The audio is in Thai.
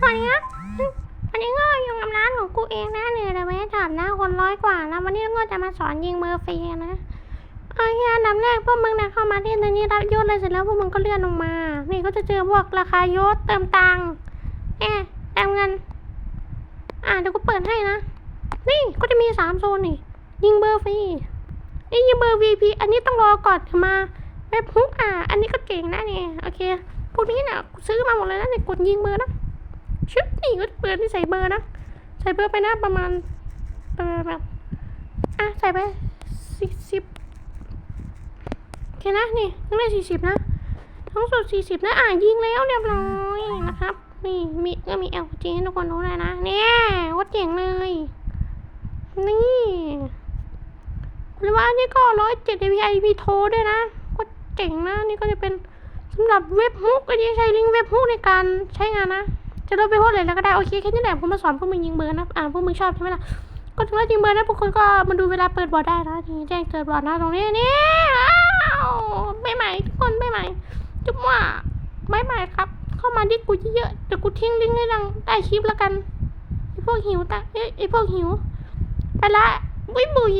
สวัสดีครับวันนี้ก็อยู่กับร้านของกูเองนะเนี่ยแต่ไม่ถามนะคนร้อยกว่านะวันนี้ก็จะมาสอนยิงเมอร์ฟีนะโอเคอันดับแรกพวกมึงนะเข้ามาที่ตัวนี้รับยศเลยเสร็จแล้วพวกมึงก็เลื่อนลงมา นี่ก็จะเจอพวกราคายศเติมตังค์เอ๊ะเติมเงิน อะเดี๋ยวกูเปิดให้นะ นี่ก็จะมีสามโซนนี่ ยิงเบอร์ฟรีนี่ยิงเบอร์ VP อันนี้ต้องรอก่อนเดี๋ยวมาเว็บฮุกอะอันนี้ก็เก่งนะเนี่ยโอเคพวกนี้เนี่ยซื้อมาหมดเลยนะเนี่ยกดยิงเบอร์นะ ชึบนี่ก็เปิดที่ใส่เบอร์นะ ใส่เบอร์ไปนะประมาณประมาณแบบอะใส่ไปสี่สิบโอเคนะนี่ต้องได้สี่สิบนะทั้งสุดสี่สิบนะอะยิงแล้วเรียบร้อยนะครับนี่มีก็มี LG ให้ทุกคนรู้เลยนะเนี่ยว่าเจ๋งเลยนี่หรือว่านนี่ก็ร้อยเจ็ด API มีโทรด้วยนะก็เจ๋งนะนี่ก็จะเป็นสำหรับเว็บฮุกอันนี้ใช้ลิงก์เว็บฮุกในการใช้งานนะ จะเริ่มไปพูดเลยแล้วก็ได้โอเคแค่นี้แหละผมมาสอนพวกมึงยิงเบอร์นะอ่าพวกมึงชอบใช่ไหมล่ะก็ถึงแล้วยิงเบอร์นะพวกคนก็มาดูเวลาเปิดบอร์ดได้นะนี่แจ้งเกิดบอร์ดนะตรงนี้นี่อ้าวไม่ใหม่ทุกคนไม่ใหม่จุ๊บว่าไม่ใหม่ครับ เข้ามาดิกูเยอะๆเดี๋ยวกูทิ้งลิงก์ให้ดังใต้คลิปแล้วกันไอพวกหิวตะเอ้ไอพวกหิวไปละบุยบุย